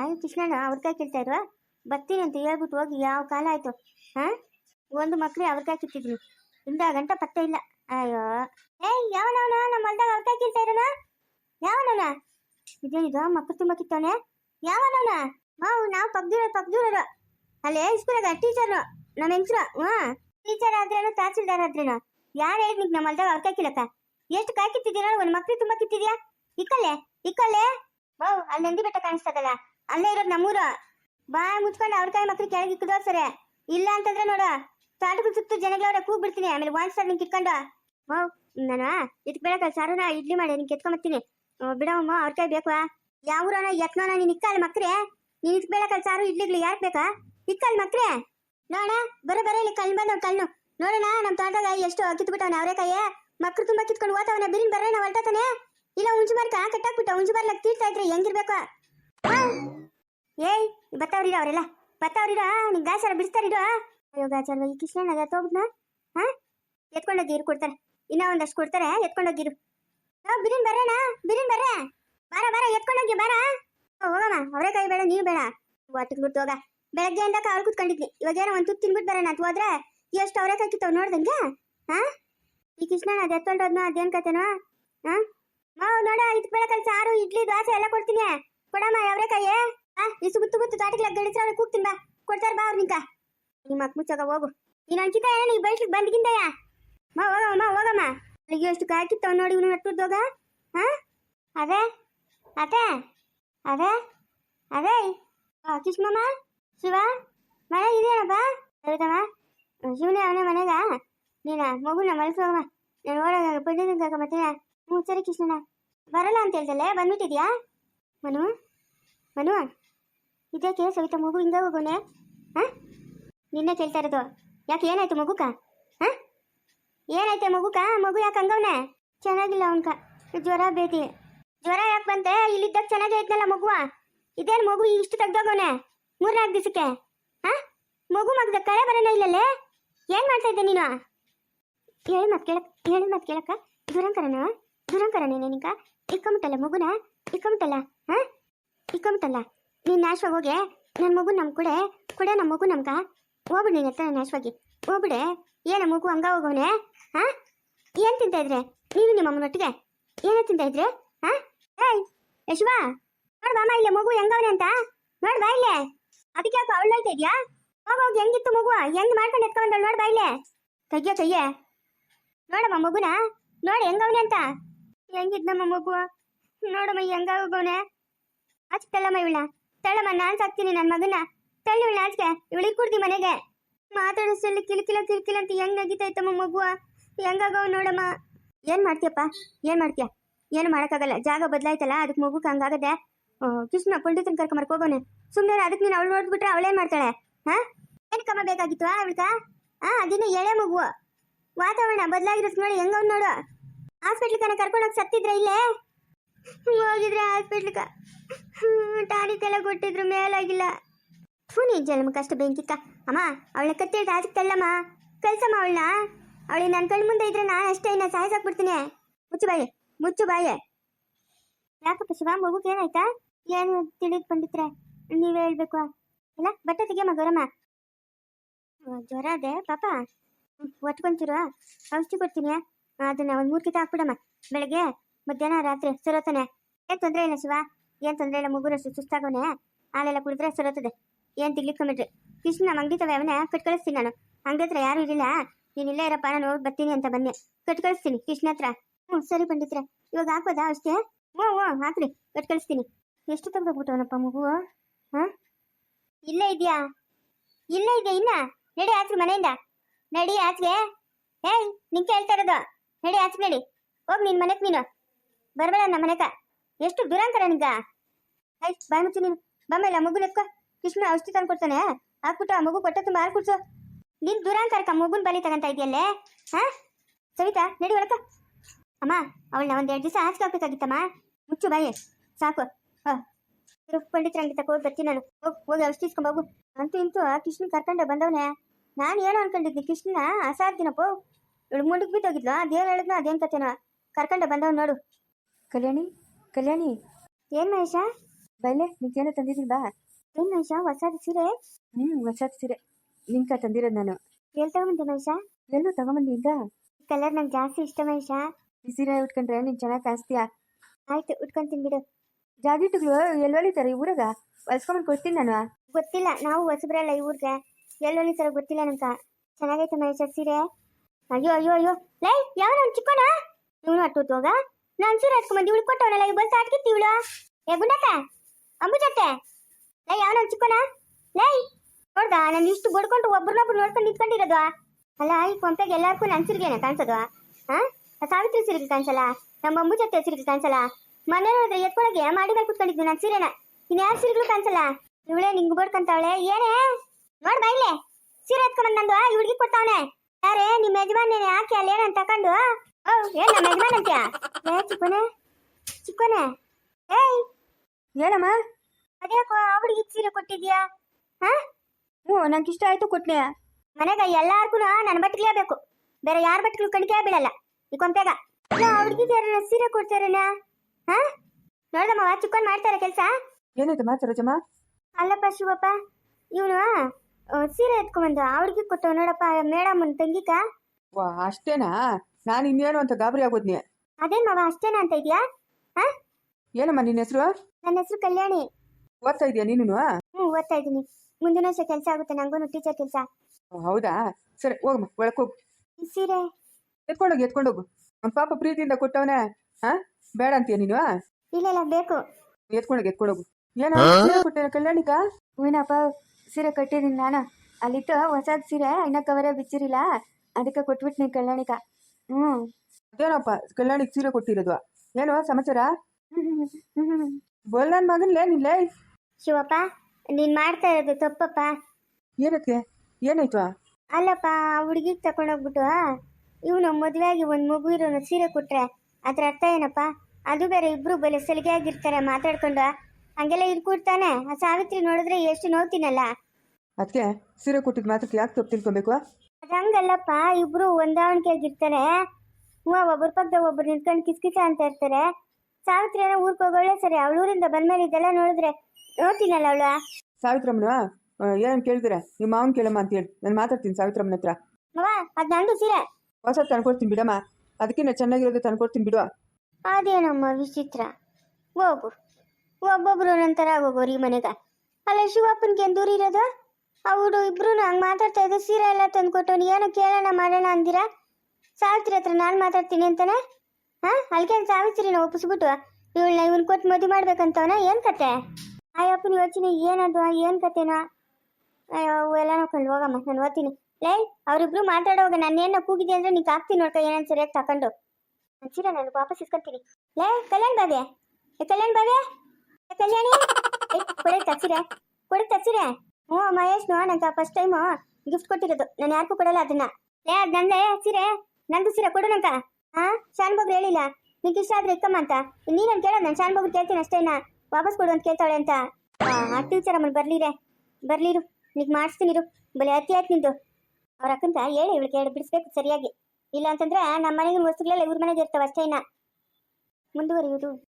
ಅಲ್ಲ ಕೃಷ್ಣಣ್ಣ, ಅವ್ರ ಕಾಯಿ ಕೇಳ್ತಾ ಇರುವ ಬರ್ತೀನಿ ಅಂತ ಹೇಳ್ಬಿಟ್ಟು ಹೋಗಿ ಯಾವ ಕಾಲ ಆಯ್ತು? ಹಾಂ? ಒಂದು ಮಕ್ಳು ಅವ್ರ ಕಾಯಿ ಕಿತ್ತಿದ್ವಿ ಇಂದ ಗಂಟ ಪತ್ತೆ ಇಲ್ಲ. ಅಯ್ಯೋ. ಏಯ್, ಯಾವನವನ? ನಮ್ಮ ಹೊಲ್ದಾಗ ಅವ್ರ ಕೈ ಕೇಳ್ತಾ ಇರೋನ? ಇದೇ ಇದು ಮಕ್ಳು ತುಂಬ ಕಿತ್ತವನೆ? ಯಾವನವನ? ಮಾವು ನಾವು ಪಕ್ದೂರ ಪಕ್ದೂರರು ಅಲ್ಲೇ ಇಸ್ಕೂಲಾಗ ಟೀಚರು ನಮ್ಮ ಹೆಂಗ್ಸ್ರು. ಹ್ಞೂ. ಟೀಚರ್ ಆದ್ರೇನು, ತಹಸೀಲ್ದಾರ್ ಆದ್ರೇನು? ಯಾರು ಹೇಳಿ ನಿಮ್ಗೆ ನಮ್ಮ ಹೊಲ್ದಾಗ ಅವ್ರ ಕಾಯಿ ಕಿಲಕ್ಕ ಎಷ್ಟು ಕಾಯಿ ಕಿತ್ತಿದ್ದೀರ ಒಂದು ಮಕ್ಳು ತುಂಬ ಕಿತ್ತಿದ್ಯಾ? ಇಕ್ಕಲ್ಲೇ ಇಕ್ಕಲ್ಲೇ. ಮಾವು ಅಲ್ಲಿ ನಂದಿ ಬೆಟ್ಟ ಕಾಣಿಸ್ತದಲ್ಲ ಅಲ್ಲೇ ಇರೋದು ನಮ್ಮೂರು. ಬಾ ಮುಚ್ಕೊಂಡು ಅವ್ರ ಕೈ ಮಕ್ಳು ಕೆಳಗೆ ಇಕ್ಕದೋ ಸರಿ. ಇಲ್ಲ ಅಂತಂದ್ರೆ ನೋಡು, ತಾಟಗಳು ಸುತ್ತು ಜನಗಳವ್ರ ಕೂಗ್ ಬಿಡ್ತೀನಿ ಆಮೇಲೆ ಒಂದ್ ಸರ್ ನಿಂಗೆ ಇಟ್ಕೊಂಡು ಓ, ನಾನು? ಇದಕ್ಕೆ ಬೇಡ ನಾ ಇಡ್ಲಿ ಮಾಡಿ, ನಿಂಗೆ ಎತ್ಕೊಂಬತ್ತೀನಿ ಬಿಡಮ್ಮ ಅವ್ರ ಕೈ ಬೇಕು ಯಾವ ಊರನ ಎತ್ನೋಣ ನೀನು ಇಕ್ಕಲ್ ಮಕ್ರೆ? ನೀನ್ ಇದಕ್ಕೆ ಬೇಡ ಸಾರು ಇಡ್ಲಿಗ್ಲಿ ಯಾಕೆ ಬೇಕಾ? ಇಕ್ಕಲ್ ಮಕ್ರೆ? ನೋಡ ಬರ ಬರ ಇಲ್ಲಿ ಕಣ್ಣು ಬಂದವ್ ಕಣ್ಣು. ನೋಡೋಣ ನಮ್ಮ ತೋಟದಾಗ ಎಷ್ಟು ಕಿತ್ಬಿಟ್ಟವನ ಅವರೇಕಾಯಿ ಮಕ್ಳು ತುಂಬಾ ಕಿತ್ಕೊಂಡು ಓದವನ, ಬಿರಿನ್ ಬರೋಣ ಹೊಲ್ಟತಾನೆ ಇಲ್ಲ, ಉಂಜು ಮಾರ್ಕ, ಕಟ್ಟಾಕ್ಬಿಟ್ಟ, ಉಂಜು ಮಾರ್ಲಕ್ ತೀರ್ತಾ ಇದ್ರೆ ಹೆಂಗಿರ್ಬೇಕು? ಏಯ್ ಬತ್ತವ್ರಿಡ ಅವರೆಲ್ಲ? ಬತ್ತವ್ರಿಡ ನಿಂಗೆ ಗಾಚಾರ ಬಿಡಿಸ್ತಾರಿರ ಅಯ್ಯೋ ಗಾಚಾರ ಈ ಕೃಷ್ಣಣ್ಣ ಅದ ತೋಬಿಟ್ನ ಹಾ? ಎತ್ಕೊಂಡೋಗಿ ಇರು ಕೊಡ್ತಾರೆ. ಇನ್ನೂ ಒಂದಷ್ಟು ಕೊಡ್ತಾರೆ ಎತ್ಕೊಂಡೋಗಿರು ನಾವು ಬಿರಿನ್ ಬರೋಣ ಬಿರಿನ್ ಬರ ಬಾರ ಬಾರ, ಎತ್ಕೊಂಡೋಗಿ ಬಾರ. ಹೋಗಮ್ಮ, ಅವರೇ ಕೈ ಬೇಡ, ನೀವು ಬೇಡ. ಒಟ್ಟಿಗೆ ಬಿಟ್ಟು ಹೋಗ. ಬೆಳಗ್ಗೆಯಿಂದ ಕಾಲು ಕುತ್ಕೊಂಡಿದ್ವಿ ಇವಾಗ ಏನೋ ಒಂದು ತುತ್ತು ತಿನ್ಬಿಟ್ಟು ಬರೋಣ ಅಂತ ಹೋದ್ರೆ ಎಷ್ಟು ಅವರೇ ಕೈ ಕಿತ್ತವ್ ನೋಡ್ದಂಗೆ? ಹಾ? ಈ ಕೃಷ್ಣಣ್ಣ ಅದು ಎತ್ಕೊಂಡೋದ್ನೋ ಅದೇನ್ ಕತೆನೋ? ಹಾ? ಮಾವು ನೋಡ ಇದು ಬೆಳಕಲ್ಲಿ ಸಾರು, ಇಡ್ಲಿ, ದೋಸೆ ಎಲ್ಲ ಕೊಡ್ತೀನಿ. ಕೊಡಮ್ಮ, ಅವರೇ ಕೈಯೇ. ಇಸು ಗುತ್ತು ಗುತ್ತು ತಾಟಿಗೆ ಗಡಿಸ್ರ ಅವ್ರಿಗೆ ಕೂಗ್ತೀನಿ ಬಾ. ಕೊಡ್ತಾರ ಬಾ ಅವ್ರ ನಿಂಕ. ನಿಮ್ಮ ಅಕ್ಕ ಮುಚ್ಚಾಗ ಹೋಗು. ನೀನು ಅಂಕಿತ ಏನು ನೀ ಬೈಸ್ಲಿಕ್ಕೆ ಬಂದ್ಗಿಂದಯ್ಯ ಮಾ, ಹೋಗಮ್ಮ ಹೋಗಮ್ಮ. ಅಲ್ಲಿಗೆ ಎಷ್ಟು ಕಾಯ್ಕಿತ್ತವ್ ನೋಡಿ ಇವನು ನಟ್ಟುದೋಗ ಹಾ ಅದೇ ಅದೇ ಅದೇ ಅದೇ. ಕಿಶ್ಮಮ್ಮ ಶಿವ ಮನೆ ಇದೆಯಪ್ಪ ಸವಿತಮ್ಮ ಶಿವನೇ ಅವನೇ ಮನೆಗ? ನೀನ, ಮಗುನ ಮಲಸೋಗಮ್ಮ. ನಾನು ಓಡಾಗ ಪಂಡಿತ ಮತ್ತೆ ಹ್ಞೂ, ಸರಿ ಕೃಷ್ಣಣ್ಣ. ಬರಲ್ಲ ಅಂತ ಹೇಳ್ದಲ್ಲೇ? ಬಂದ್ಬಿಟ್ಟಿದ್ಯಾ? ಮನು? ಮನು? ಇದಕ್ಕೆ ಸವಿತಾ ಮಗು ಹಿಂಗೆ ಹೋಗೋನೆ. ಹಾಂ? ನಿನ್ನೆ ಕೇಳ್ತಾ ಇರೋದು. ಯಾಕೆ ಏನಾಯ್ತು ಮಗುಕ ಹಾಂ? ಏನಾಯ್ತೆ ಮಗುಕ ಮಗು ಯಾಕೆ ಹಂಗವನೆ? ಚೆನ್ನಾಗಿಲ್ಲ ಅವನ್ಕ. ಜ್ವರ ಬೇತಿ ಜ್ವರ ಯಾಕೆ ಬಂತೆ? ಇಲ್ಲಿದ್ದಾಗ ಚೆನ್ನಾಗೇ ಐತ್ನಲ್ಲ ಮಗುವ. ಇದೇನು ಮಗು ಇಷ್ಟು ತೆಗ್ದೋಗವನೆ ಮೂರ್ನಾಲ್ಕು ದಿವಸಕ್ಕೆ? ಹಾ? ಮಗು ಮಗ್ದ ಕಳೆ ಬರೋಣ ಇಲ್ಲಲ್ಲೇ? ಏನು ಮಾಡ್ತಾ ಇದ್ದೆ ನೀನು? ಹೇಳಿ ಮತ್ ಕೇಳಕ್ ಹೇಳಿ ಮತ್ ಕೇಳಕ್ಕ. ದುರಂಕರನ? ದುರಂಕರನೇ ನಿನಕ? ಇಕ್ಕಂಬಿಟ್ಟಲ್ಲ ಮಗುನ? ಇಕ್ಕಂಬಿಟ್ಟಲ್ಲ ಹಾ? ಇಕ್ಕಂಬಿಟ್ಟಲ್ಲ ನೀನು ನಾಶವಾಗಿ ಹೋಗಿ ನನ್ನ ಮಗು ನಮ್ಮ ಕೂಡೆ, ಕೂಡ ನಮ್ಮ ಮಗು ನಮ್ಗ. ಹೋಗ್ಬಿಡು ನೀನು ಹತ್ರ ನಾಶವಾಗಿ ಹೋಗ್ಬಿಡೆ, ಏನ ಮಗು ಹಂಗ ಹೋಗೋನೆ ಹಾ ಏನು ತಿಂತಾ ಇದ್ರೆ? ನೀನು ನಿಮ್ಮ ಅಮ್ಮನೊಟ್ಟಿಗೆ ಏನ ತಿಂತಾ ಇದ್ರೆ ಹಾ ಏಯ್ ಯಶವ ನೋಡ್ ಬಾಮ ಇಲ್ಲೇ ಮಗು ಹೆಂಗವನೆ ಅಂತ? ನೋಡ್ ಬಾ ಇಲ್ಲೇ. ಅದಕ್ಕೆ ಯಾಕೆ ಅವಳು ಹೇಳ್ತಾ ಇದ್ಯಾ? ಹೋಗೋಗಿ ಹೆಂಗಿತ್ತು ಮಗು? ಹೆಂಗ್ ಮಾಡ್ಕೊಂಡು ಎತ್ಕೊಂಡ್ ನೋಡ್ ಬಾ ಇಲ್ಲೇ. ತೆಗಿಯೋ ಕೈಯೇ ನೋಡಮ್ಮ ಮಗುನ, ನೋಡಿ ಹೆಂಗವನೆ ಅಂತ. ಹೆಂಗಿದ್ನಮ್ಮ ಮಗು? ನೋಡಮ್ಮ ಹೆಂಗಾಗೋಗವನೆ ಆಚೆ ತಳ್ಳಮ್ಮ ಇವಳ. ತಳ್ಳಮ್ಮ ನಾನ್ ಸಾಕ್ತೀನಿ ನನ್ನ ಮಗನ ತಳ್ಳಿ ನಾಚಿಕೆ ಇವಳಿಗೆ ಕುಡ್ದಿ ಮನೆಗೆ. ಮಾತಾಡಿಸಲ್ಲಿ ಕಿಲಕಿಲ ಕಿಲಕಿಲ ಅಂತ ಹೆಂಗ್ ನಗಿತೈತಮ್ಮ ಮಗು ಹೆಂಗಾಗವ ನೋಡಮ್ಮ? ಏನ್ ಮಾಡ್ತೀಯಪ್ಪ? ಏನ್ ಮಾಡ್ತೀಯ? ಏನು ಮಾಡಕ್ಕಾಗಲ್ಲ. ಜಾಗ ಬದಲಾಯ್ತಲ್ಲ ಅದಕ್ಕೆ ಮಗುಕ್ಕೆ ಹಂಗಾಗದೆ ಕೃಷ್ಣ ಪಂಡಿತನ ಕರ್ಕೊಂಬರ್ಕ ಹೋಗೋನೆ. ಸುಮ್ಮನೆ ಅದಕ್ಕೆ ನೀನು ಅವಳು ನೋಡ್ಬಿಟ್ರೆ ಅವಳೇನ್ ಮಾಡ್ತಾಳೆ. ಹಾ? ಏನಕ್ಕಮ್ಮ ಬೇಕಾಗಿತ್ತು ಅವಳ್ಕ? ಆ, ಅದಿನ ಎಳೆ ಮಗು. ವಾತಾವರಣ ಬದಲಾಗಿರೋದು ನೋಡಿ ಹೆಂಗವ್ ನೋಡು. ಹಾಸ್ಪಿಟ್ಲ್ ಕನ ಕರ್ಕೊಂಡೋಗಿ ಸತ್ತಿದ್ರೆ ಇಲ್ಲೇ? ಹೋಗಿದ್ರೆ ಹಾಸ್ಪಿಟ್ಲ್ಕ ಟಾನಿಕ್ ಎಲ್ಲ ಕೊಟ್ಟಿದ್ರು, ಮೇಲಾಗಿಲ್ಲ. ಫೂ ನೀ ಜನ್ಮಕ್ಕೆ ಅಷ್ಟು ಬೆಂಕಿಕ್ಕ. ಅಮ್ಮ ಅವಳ ಕತ್ತೆ ತಳ್ಳಮ್ಮ. ಕಳ್ಸಮ್ಮ ಅವಳನ್ನ. ಅವಳಿಗೆ ನನ್ನ ಕಣ್ಣು ಮುಂದೆ ಇದ್ರೆ ನಾನು ಅಷ್ಟೇ ಇನ್ನ ಸಾಯಿಸಾಕ್ಬಿಡ್ತೀನಿ ಮುಚ್ಚು ಬಾಯಿ ಮುಚ್ಚು ಬಾಯಿ. ಯಾಕಪ್ಪ ಶಿವ, ಮಗುಗೆ ಏನಾಯ್ತಾ? ಏನು ತಿಳಿದ್ ನೀವೇ ಹೇಳ್ಬೇಕು. ಇಲ್ಲ, ಬಟ್ಟೆ ತೆಗಿಯಮ್ಮ, ಗೌರಮ್ಮ. ಜ್ವರ ಅದೇ, ಪಾಪ. ಒಟ್ಕೊಂತಿರು ಔಷಧಿ ಕೊಡ್ತೀನಿ. ಅದನ್ನ ಒಂದು ಮೂರು ಕಿತ ಹಾಕ್ಬಿಡಮ್ಮ. ಬೆಳಗ್ಗೆ ಮಧ್ಯಾಹ್ನ, ರಾತ್ರಿ ಸರೋತಾನೆ ಏನು ತೊಂದರೆ ಇಲ್ಲ ಶಿವ. ಏನು ತೊಂದರೆ ಇಲ್ಲ ಮುಗುರಷ್ಟು ಸುಸ್ತಾಗೋನೆ. ಹಾಲೆಲ್ಲ ಕುಡಿದ್ರೆ ಸರೋತದೆ ಏನ್ ತಿಗ್ಲಿಕ್ಕೊಂಬಿಟ್ರಿ ಕೃಷ್ಣ ನಮ್ಮ ಅಂಗಡಿ ಅವನ ಕಟ್ ಕಳಿಸ್ತೀನಿ ನಾನು. ಅಂಗಡಿ ಹತ್ರ ಯಾರು ಇರಲಿಲ್ಲ. ನೀನು ಇಲ್ಲೇ ಇರಪ್ಪ, ನಾನು ಹೋಗಿ ಬರ್ತೀನಿ ಅಂತ ಬನ್ನಿ. ಕಟ್ ಕಳಿಸ್ತೀನಿ ಕೃಷ್ಣ ಹತ್ರ. ಹ್ಞೂ ಸರಿ ಪಂಡಿತ್ರೆ. ಇವಾಗ ಹಾಕೋದಾ ಔಷಧಿ ಓ ಹ್ಞೂ ಹಾಕ್ರಿ. ಕಟ್ ಕಳಿಸ್ತೀನಿ ಎಷ್ಟು ತೆಗ್ದೋಗ್ಬಿಟ್ಟವನಪ್ಪ ಮಗು? ಹಾಂ? ಇಲ್ಲೇ ಇದೆಯಾ? ಇಲ್ಲೇ ಇದೆಯಾ ಇನ್ನ? ನಡಿ ಆಚೆ ಮನೆಯಿಂದ. ನಡಿ ಆಚೆಗೆ. ಏಯ್, ನಿಂಗೆ ಕೇಳ್ತಾ ಇರೋದು. ನಡಿ ಆಚೆ ನಡಿ. ಹೋಗಿ ನಿನ್ ಮನೆಗೆ ನೀನು. ಬರಬೇಡ ನಮ್ಮ ಮನೆಕ. ಎಷ್ಟು ದುರಂಕರ ನಿಂಗ? ಐ ಬಾಯ್ ಮುಚ್ಚು ನೀನು. ಬಮ್ಮೆಲ್ಲ ಮಗು ಎತ್ಕೋ ಕೃಷ್ಣ ಔಷಧಿ ತಂದು ಕೊಡ್ತಾನೆ. ಹಾಕ್ಬಿಟ್ಟು ಆ ಮಗು ಕೊಟ್ಟ ತುಂಬ ಹಾಲು ಕುಡ್ಸು. ದೂರ ಅಂತಾರಕ್ಕ ಮಗುನ್ ಬಲಿ ತಗಂತ ಇದೆಯಲ್ಲೇ ಹಾ? ಸವಿತಾ, ನಡಿ ಒಳಕ. ಅಮ್ಮ, ಅವಳನ್ನ ಒಂದ್ ಎರಡು ದಿವಸ ಹಾಸಿಗೆ ಹಾಕ್ಬೇಕಾಗಿತ್ತಮ್ಮ ಮುಚ್ಚು ಬಾಯಿ. ಸಾಕು. ಹಾ. ಪಂಡಿತರಂಗಿ ಹೋಗಿ ಬರ್ತೀನಿ ನಾನು. ಹೋಗಿ ಹೋಗಿ ಔಷಧಿ ಇಸ್ಕೊಂಡ್ ಹೋಗು. ಅಂತೂ ಇಂತೂ ಆ ಕೃಷ್ಣ ಕರ್ಕೊಂಡೆ ಬಂದವನೇ. ನಾನು ಏನು ಅನ್ಕೊಂಡಿದ್ದೆ, ಕೃಷ್ಣನ ಅಸಾಧ್ಯನಪ್ಪ ಇವಳು ಮುಂದಕ್ಕೆ ಬಿದ್ದೋಗಿದ್ಲು ಅದೇನು ಹೇಳಿದ್ನೋ, ಅದೇನು ಕತೆನೋ ಕರ್ಕೊಂಡೆ ಬಂದವ್ ನೋಡು. ಕಲ್ಯಾಣಿ ಕಲ್ಯಾಣಿ. ಏನ್ ಮಹೇಶ? ಬೈಲೆ ನಿಂಗೇನೋ ತಂದಿದ್ದೀನಿ ಬಾ. ಏನ್ ಮಹೇಶ ಹೊಸದ ಸೀರೆ? ಹ್ಮ್ ಹೊಸದ ಸೀರೆ. ನಿಂಕ ತಂದಿರೋದು ನಾನು. ಎಲ್ಲಿ ತಗೊಂಬಂದೆ ಮಹೇಶ? ಎಲ್ಲೂ ತಗೊಂಬಂದಿಂದ ಕಲರ್ ನಂಗೆ ಜಾಸ್ತಿ ಇಷ್ಟ ಮಹೇಶ. ಈ ಸೀರೆ ಉಟ್ಕೊಂಡ್ರೆ ನೀನು ಚೆನ್ನಾಗಿ ಕಾಣಿಸ್ತೀಯಾ? ಆಯ್ತು ಉಟ್ಕೊಂತೀನಿ ಬಿಡು. ಜಾಕೆಟ್ಗಳು ಎಲ್ಲಿ ಹೊಲಿತಾರೆ ಈ ಊರಾಗ? ಹೊಲ್ಸ್ಕೊಂಬಂದು ಕೊಡ್ತೀನಿ ನಾನು. ಗೊತ್ತಿಲ್ಲ ನಾವು ಹೊಸಬ್ರಲ್ಲ ಈ ಊರಿಗೆ. ಎಲ್ಲೊಂದು ಸಲ ಗೊತ್ತಿಲ್ಲ ನಂಗೆ. ಚೆನ್ನಾಗೈತೆ ಮಹೇಶ ಸೀರೆ. ಅಯ್ಯೋ ಅಯ್ಯೋ ಅಯ್ಯೋ. ಲೈ ಯಾವ ನಾನು ಚಿಕ್ಕನ? ಇವನು ಅಟ್ಟೋತು ಹೋಗ? ನಾನು ಸೀರೆ ಮಂದಿ, ಉಳ್ಕೊಟ್ಟವನಲ್ಲ ಕೊಟ್ಟವನಲ್ಲ ಈ ಬಸ್ ಆಟ್ಕಿತ್ತು ಇವಳು? ಏ ಗುಂಡಕ್ಕ ಅಂಬುಜಕ್ಕೆ? ಲೈ, ಯಾವನ ಚಿಕ್ಕನ ಲೈ, ನೋಡ್ದ, ನಾನು ಇಷ್ಟು ಬಡ್ಕೊಂಡು ಒಬ್ರನ್ನೊಬ್ರು ನೋಡ್ಕೊಂಡು ನಿಂತ್ಕೊಂಡಿರೋದು? ಅಲ್ಲ, ಈ ಪಂಪೆಗೆ ಎಲ್ಲಾರ್ಗೂ ನನ್ನ ಸಿರಿಗೇನೆ ಹಾ? ಸಾವಿತ್ರಿ ಸಿರಿಗೆ ಕಾಣಿಸಲ್ಲ? ನಮ್ಮ ಅಂಬುಜತ್ತೆ ಸಿರಿಗೆ ಕಾಣಿಸಲ್ಲ? ಮನೆ ನೋಡಿದ್ರೆ ಎತ್ಕೊಳಗೆ ಮಾಡಿ ಮೇಲೆ ಕುತ್ಕೊಂಡಿದ್ದು ನನ್ನ ಸೀರೆನ. ಇನ್ಯಾರ ಸಿರಿಗಳು ಕಾಣಿಸಲ್ಲ? ಇವಳೇ ನಿಂಗ್ ಬಡ್ಕಂತಾವಳೆ ಏನೇ? ನೋಡ್ ಇಲ್ಲೇ. ಸೀರೆ ಎತ್ಕೊಂಡ್ ನಂದು ಹುಡುಗಿ ಕೊಡ್ತಾವನೆ. ಯಾರೇ ನಿಮ್ಮ ಯಜಮಾನೇನೆ ಹಾಕಿ ಅಲ್ಲಿ ಏನಂತ ತಕೊಂಡು ಏನ್ ನಮ್ಮ ಯಜಮಾನ್ ಅಂತ್ಯ? ಏ ಚಿಕ್ಕನೆ ಚಿಕ್ಕನೆ. ಏಯ್ ಏನಮ್ಮ ಅದೇ ಆ ಹುಡುಗಿ ಸೀರೆ ಕೊಟ್ಟಿದ್ಯಾ? ಹಾ? ಹ್ಞೂ ನಂಗೆ ಇಷ್ಟ ಆಯ್ತು ಕೊಟ್ನೆ. ಮನೆಗ ಎಲ್ಲಾರ್ಗು ನನ್ನ ಬಟ್ಟೆಗಳೇ ಬೇಕು ಬೇರೆ ಯಾರ ಬಟ್ಟೆಗಳು ಕಣಿಕೆ ಬೀಳಲ್ಲ. ಈ ಕೊಂಪೆಗ. ಹುಡುಗಿಗೆ ಸೀರೆ ಕೊಡ್ತಾರೇನ? ಹಾ? ನೋಡ್ದಮ್ಮ ಚಿಕ್ಕೋನ್ ಮಾಡ್ತಾರೆ ಕೆಲಸ? ಏನಾಯ್ತಮ್ಮ ಸರೋಜಮ್ಮ ಅಲ್ಲಪ್ಪ ಶಿವಪ್ಪ ಇವನು ಸೀರೆ ಎತ್ಕೊಂಬಂದ ಅವಳಿಗೆ ಕೊಟ್ಟವ ನೋಡಪ್ಪ ಮೇಡಮ್ ತಂಗಿಕ. ವಾ ಅಷ್ಟೇನಾ? ನಾನು ಇನ್ನೇನು ಅಂತ ಗಾಬರಿ ಆಗೋದ್ನಿ? ಅದೇನ್ ಮಾವ ಅಷ್ಟೇನ ಅಂತ ಇದೆಯಾ? ಹಾ? ಏನಮ್ಮ ನಿನ್ನ ಹೆಸರು? ನನ್ನ ಹೆಸರು ಕಲ್ಯಾಣಿ. ಓದ್ತಾ ಇದೆಯಾ ನೀನು ಹ್ಞೂ ಓದ್ತಾ ಇದ್ದೀನಿ. ಮುಂದಿನ ವರ್ಷ ಕೆಲಸ ಆಗುತ್ತೆ ನಂಗೂ ಟೀಚರ್ ಕೆಲಸ. ಹೌದಾ? ಸರಿ ಹೋಗಮ್ಮ ಒಳಕ್ ಹೋಗು. ಸೀರೆ. ಎತ್ಕೊಂಡೋಗಿ ಎತ್ಕೊಂಡೋಗು. ಅವ್ನ ಪಾಪ ಪ್ರೀತಿಯಿಂದ ಕೊಟ್ಟವನೇ ಹ? ಬೇಡ ಅಂತೀಯ ನೀನು? ಇಲ್ಲ ಇಲ್ಲ ಬೇಕು. ಎತ್ಕೊಂಡೋಗಿ ಎತ್ಕೊಂಡೋಗು. ಏನೋ ಸೀರೆ ಕೊಟ್ಟೆ ಕಲ್ಯಾಣಿಕ? ಹೂವಿನಪ್ಪ ಸೀರೆ ಕಟ್ಟಿದೀನಿ ನಾನು. ಅಲ್ಲಿತ್ತು ಹೊಸದ ಸೀರೆ ಇನ್ನ ಕವರೇ ಬಿಚ್ಚಿರಿಲ್ಲ. ಅದಕ್ಕೆ ಕೊಟ್ಬಿಟ್ನಿ ಕಲ್ಯಾಣಿಕ. ಹ್ಞೂ ಅದೇನಪ್ಪ ಕಲ್ಯಾಣಿಗೆ ಸೀರೆ ಕೊಟ್ಟಿರೋದು. ಏನು ಸಮಾಚಾರ? ಬೋಲ್ ನನ್ನ ಮಗನ್ಲೇ ನಿಲ್ಲೇ ಶಿವಪ್ಪ ನೀನ್ ಮಾಡ್ತಾ ಇರೋದು ತಪ್ಪಪ್ಪ. ಏನಕ್ಕೆ? ಏನಾಯ್ತು? ಅಲ್ಲಪ್ಪ ಆ ಹುಡುಗಿಗೆ ತಕೊಂಡೋಗ್ಬಿಟ್ಟು ಇವನು ಆಗಿ ಒಂದು ಮಗು ಇರೋನು ಸೀರೆ ಕೊಟ್ರೆ ಅದ್ರ ಅರ್ಥ ಏನಪ್ಪ? ಅದು ಬೇರೆ ಇಬ್ರು ಬಲೆ ಸಲಿಗೆ ಆಗಿರ್ತಾರೆ ಮಾತಾಡ್ಕೊಂಡು. ಹಂಗೆಲ್ಲ ಇರ್ಕೊಡ್ತಾನೆ ಆ ಸಾವಿತ್ರಿ ನೋಡಿದ್ರೆ ಎಷ್ಟು ನೋಡ್ತೀನಲ್ಲ ಅದಕ್ಕೆ ಸೀರೆ ಕೊಟ್ಟಿದ್ದು ಮಾತ್ರ ಯಾಕೆ ತಪ್ಪು ತಿಳ್ಕೊಬೇಕು? ಅದ್ ಹಂಗಲ್ಲಪ್ಪ ಇಬ್ರು ಹೊಂದಾಣಿಕೆ ಆಗಿರ್ತಾರೆ ಹ್ಞೂ ಒಬ್ಬರ ಪಕ್ಕದ ಒಬ್ರು ನಿಂತ್ಕೊಂಡು ಕಿಸ್ಕಿಸ ಅಂತ ಇರ್ತಾರೆ. ಸಾವಿತ್ರಿ ಏನೋ ಊರ್ಗೆ ಹೋಗೋಳೆ ಸರಿ ಅವಳೂರಿಂದ ಬಂದ್ಮೇಲೆ ಇದೆಲ್ಲ ನೋಡಿದ್ರೆ ನೋಡ್ತೀನಲ್ಲ ಅವಳು? ಸಾವಿತ್ರಮ್ಮನ? ಏನು ಕೇಳಿದಿರ ನಿಮ್ಮ ಮಾವನ್ ಕೇಳಮ್ಮ ಅಂತ ಹೇಳಿ. ನಾನು ಮಾತಾಡ್ತೀನಿ ಸಾವಿತ್ರಮ್ಮನ ಹತ್ರ. ಅದ್ ನಂದು ಸೀರೆ. ಹೊಸ ತಂದ್ಕೊಡ್ತೀನಿ ಬಿಡಮ್ಮ. ಅದಕ್ಕಿಂತ ಚೆನ್ನಾಗಿರೋದು ತಂದ್ಕೊಡ್ತೀನಿ ಬಿಡು. ಅದೇನಮ್ಮ ವಿಚಿತ್ರ. ಹೋಗು. ಒಬ್ಬೊಬ್ರು ನಂತರ ಹೋಗೋರು ಈ ಮನೆಗ. ಅಲ್ಲ ಶಿವಪ್ಪನ್ಗೆ ಎಂದೂರಿರೋದು ಅವರು ಇಬ್ರು ನಾನು ಮಾತಾಡ್ತಾ ಇದ್ದ ಸೀರೆ ಎಲ್ಲ ತಂದ್ಕೊಟ್ಟು ಏನು ಕೇಳೋಣ ಮಾಡೋಣ ಅಂದಿರಾ? ಸಾವಿತ್ರಿ ಹತ್ರ ನಾನು ಮಾತಾಡ್ತೀನಿ ಅಂತಾನೆ? ಹಾಂ ಸಾವಿತ್ರಿ ಸಾವಿತ್ರಿನ ಒಪ್ಪಿಸ್ಬಿಟ್ಟು ಇವಳನ್ನ ಇವನ್ ಕೊಟ್ಟು ಮದುವೆ ಮಾಡ್ಬೇಕಂತವನ? ಏನು ಕತೆ? ಅಯ್ಯಪ್ಪನ ಯೋಚನೆ ಏನದು? ಏನು ಕತೆನೋ? ಅಯ್ಯೋ ಎಲ್ಲ ನೋಡ್ಕೊಂಡು ಹೋಗಮ್ಮ, ನಾನು ಓದ್ತೀನಿ. ಲೈ, ಅವರಿಬ್ರು ಮಾತಾಡೋವಾಗ ಏನ ಕೂಗಿದೆ ಅಂದ್ರೆ ನೀನು ಹಾಕ್ತೀನಿ ನೋಡ್ಕೊ, ಏನೇನು ಸರಿಯಾಗಿ ತಕೊಂಡು. ಅಂತೀರ ನಾನು ವಾಪಸ್ ಇಸ್ಕೊಂತೀನಿ. ಲೇ, ಕಲ್ಯಾಣ್ ಬಾವೆ ಕಲ್ಯಾಣ ಬಾವೆ ಕಲ್ಯಾಣಿ? ಏ ಕೊಡೆ ಕೊಡಕ್ ಕೊಡೆ ತಚ್ಚಿರೆ ಹ್ಞೂ ಮಹೇಶ್ನು ನಂಗೆ ಫಸ್ಟ್ ಟೈಮು ಗಿಫ್ಟ್ ಕೊಟ್ಟಿರೋದು. ನಾನು ಯಾರಿಗೂ ಕೊಡಲ್ಲ ಅದನ್ನ. ಏ ಅದು ನಂದೇ ಸೀರೆ. ನಂದು ಸೀರೆ ಕೊಡು ಹಾ? ಶಾನ್ ಬಾಬ್ರು ಹೇಳಿಲ್ಲ. ನಿಂಗೆ ಇಷ್ಟ ಆದ್ರೆ ಇಕ್ಕಮ್ಮ ಅಂತ. ನೀನು ಕೇಳೋದು ನಾನು ಶಾನ್ ಬಾಬ್ರು ಕೇಳ್ತೀನಿ ಅಷ್ಟೇನಾ ವಾಪಸ್ ಕೊಡು ಅಂತ ಕೇಳ್ತಾಳೆ ಅಂತ. ಆ ಟೀಚರ್ ಅಮ್ಮನ್ ಬರ್ಲಿರೆ. ಬರ್ಲಿರು. ನೀಗ್ ಮಾಡಿಸ್ತೀನಿರು ಬಲೆ ಅತಿ ಆಯ್ತು ನಿಂದು. ಅವ್ರ ಅಕ್ಕಂತ ಹೇಳಿ ಇವಳಿಗೆ ಹೇಳಿ, ಬಿಡಿಸ್ಬೇಕು ಸರಿಯಾಗಿ. ಇಲ್ಲ ಅಂತಂದ್ರೆ ನಮ್ಮ ಮನೆಗಿನ ವಸ್ತುಗಳೆಲ್ಲ ಇವ್ರ ಮನೆಗೆ ಇರ್ತಾವ ಅಷ್ಟೇನ ಮುಂದುವರಿಯುವುದು.